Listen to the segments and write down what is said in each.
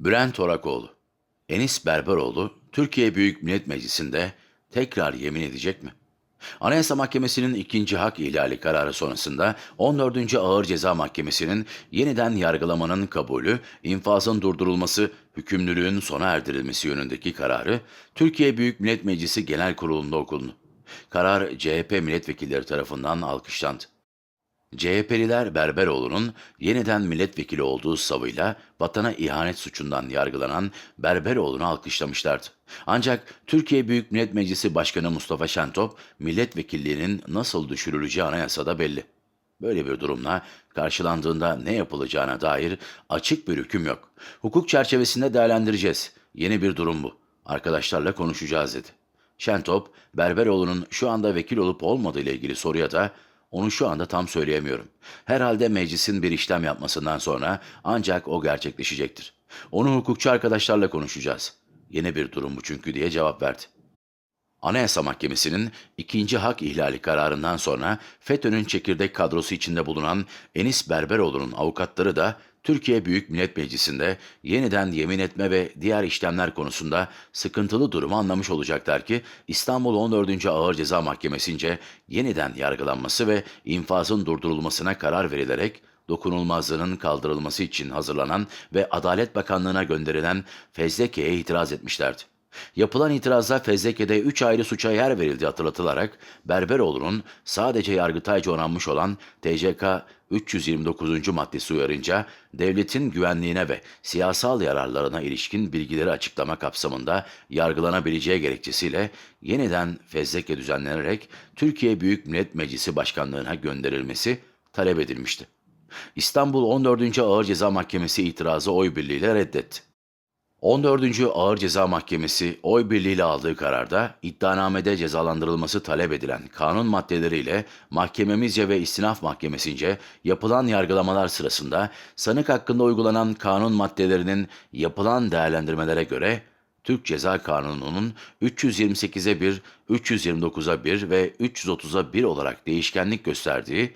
Bülent Orakoğlu, Enis Berberoğlu, Türkiye Büyük Millet Meclisi'nde tekrar yemin edecek mi? Anayasa Mahkemesi'nin ikinci hak ihlali kararı sonrasında 14. Ağır Ceza Mahkemesi'nin yeniden yargılamanın kabulü, infazın durdurulması, hükümlülüğün sona erdirilmesi yönündeki kararı Türkiye Büyük Millet Meclisi Genel Kurulu'nda okundu. Karar CHP milletvekilleri tarafından alkışlandı. CHP'liler Berberoğlu'nun yeniden milletvekili olduğu savıyla vatana ihanet suçundan yargılanan Berberoğlu'nu alkışlamışlardı. Ancak Türkiye Büyük Millet Meclisi Başkanı Mustafa Şentop, milletvekilliğinin nasıl düşürüleceği anayasada belli. Böyle bir durumla karşılandığında ne yapılacağına dair açık bir hüküm yok. Hukuk çerçevesinde değerlendireceğiz. Yeni bir durum bu. Arkadaşlarla konuşacağız dedi. Şentop, Berberoğlu'nun şu anda vekil olup olmadığı ile ilgili soruya da onu şu anda tam söyleyemiyorum. Herhalde meclisin bir işlem yapmasından sonra ancak o gerçekleşecektir. Onu hukukçu arkadaşlarla konuşacağız. Yeni bir durum bu çünkü diye cevap verdi. Anayasa Mahkemesi'nin ikinci hak ihlali kararından sonra FETÖ'nün çekirdek kadrosu içinde bulunan Enis Berberoğlu'nun avukatları da Türkiye Büyük Millet Meclisi'nde yeniden yemin etme ve diğer işlemler konusunda sıkıntılı durumu anlamış olacaklar ki İstanbul 14. Ağır Ceza Mahkemesi'nce yeniden yargılanması ve infazın durdurulmasına karar verilerek dokunulmazlığının kaldırılması için hazırlanan ve Adalet Bakanlığı'na gönderilen fezlekeye itiraz etmişlerdi. Yapılan itirazda fezlekede 3 ayrı suça yer verildi hatırlatılarak Berberoğlu'nun sadece Yargıtayca onanmış olan TCK 329. maddesi uyarınca devletin güvenliğine ve siyasal yararlarına ilişkin bilgileri açıklama kapsamında yargılanabileceği gerekçesiyle yeniden fezleke düzenlenerek Türkiye Büyük Millet Meclisi Başkanlığı'na gönderilmesi talep edilmişti. İstanbul 14. Ağır Ceza Mahkemesi itirazı oy birliğiyle reddetti. 14. Ağır Ceza Mahkemesi oy birliğiyle aldığı kararda iddianamede cezalandırılması talep edilen kanun maddeleriyle mahkememizce ve istinaf mahkemesince yapılan yargılamalar sırasında sanık hakkında uygulanan kanun maddelerinin yapılan değerlendirmelere göre Türk Ceza Kanunu'nun 328'e 1, 329'a 1 ve 330'a 1 olarak değişkenlik gösterdiği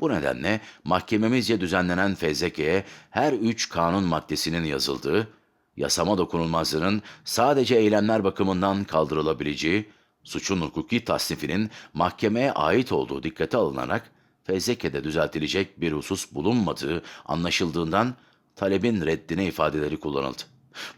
bu nedenle mahkememizce düzenlenen fezlekeye her üç kanun maddesinin yazıldığı, yasama dokunulmazlığının sadece eylemler bakımından kaldırılabileceği, suçun hukuki tasnifinin mahkemeye ait olduğu dikkate alınarak fezlekede düzeltilecek bir husus bulunmadığı anlaşıldığından talebin reddine ifadeleri kullanıldı.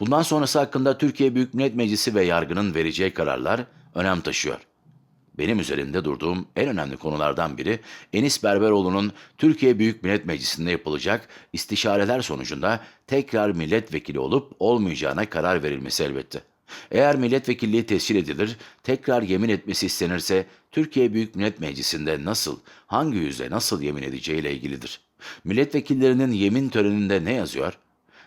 Bundan sonrası hakkında Türkiye Büyük Millet Meclisi ve yargının vereceği kararlar önem taşıyor. Benim üzerinde durduğum en önemli konulardan biri Enis Berberoğlu'nun Türkiye Büyük Millet Meclisi'nde yapılacak istişareler sonucunda tekrar milletvekili olup olmayacağına karar verilmesi elbette. Eğer milletvekilliği tescil edilir, tekrar yemin etmesi istenirse Türkiye Büyük Millet Meclisi'nde nasıl, hangi yüzle nasıl yemin edeceğiyle ilgilidir. Milletvekillerinin yemin töreninde ne yazıyor?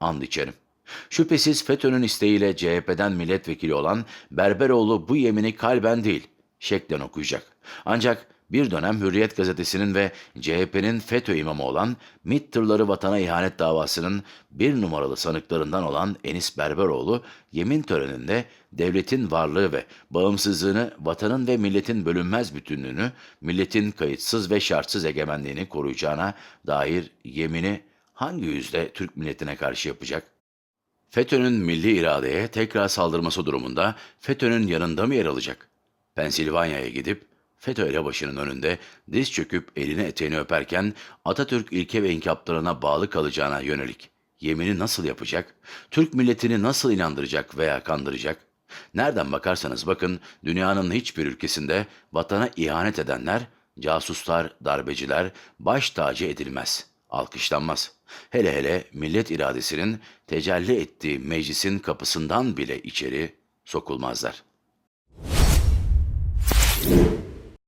and içerim. Şüphesiz FETÖ'nün isteğiyle CHP'den milletvekili olan Berberoğlu bu yemini kalben değil, şeklen okuyacak. Ancak bir dönem Hürriyet gazetesinin ve CHP'nin FETÖ imamı olan MİT tırları vatana ihanet davasının bir numaralı sanıklarından olan Enis Berberoğlu, yemin töreninde devletin varlığı ve bağımsızlığını, vatanın ve milletin bölünmez bütünlüğünü, milletin kayıtsız ve şartsız egemenliğini koruyacağına dair yemini hangi yüzde Türk milletine karşı yapacak? FETÖ'nün milli iradeye tekrar saldırması durumunda FETÖ'nün yanında mı yer alacak? Pensilvanya'ya gidip FETÖ elebaşının önünde diz çöküp elini eteğini öperken Atatürk ilke ve inkaplarına bağlı kalacağına yönelik yemini nasıl yapacak? Türk milletini nasıl inandıracak veya kandıracak? Nereden bakarsanız bakın dünyanın hiçbir ülkesinde vatana ihanet edenler, casuslar, darbeciler baş tacı edilmez, alkışlanmaz. Hele hele millet iradesinin tecelli ettiği meclisin kapısından bile içeri sokulmazlar.